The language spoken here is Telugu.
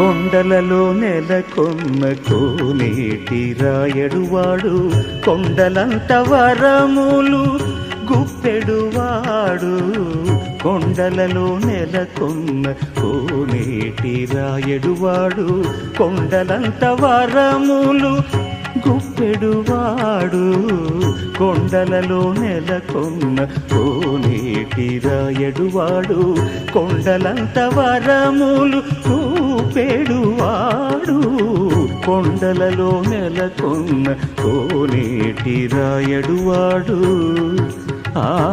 కొండలలో నెలకొన్న కోనేటి రాయడువాడు కొండలంత వరములు గుప్పెడువాడు కొండలలో నెలకొన్న కోనేటి రాయడువాడు కొండలంత వరములు వాడు కొండలలో నెలకొన్న కోనేటి రాయడువాడు కొండలంత వరములు కూపేడువాడు కొండలలో నెలకొన్న కోనేటి రాయడువాడు. ఆ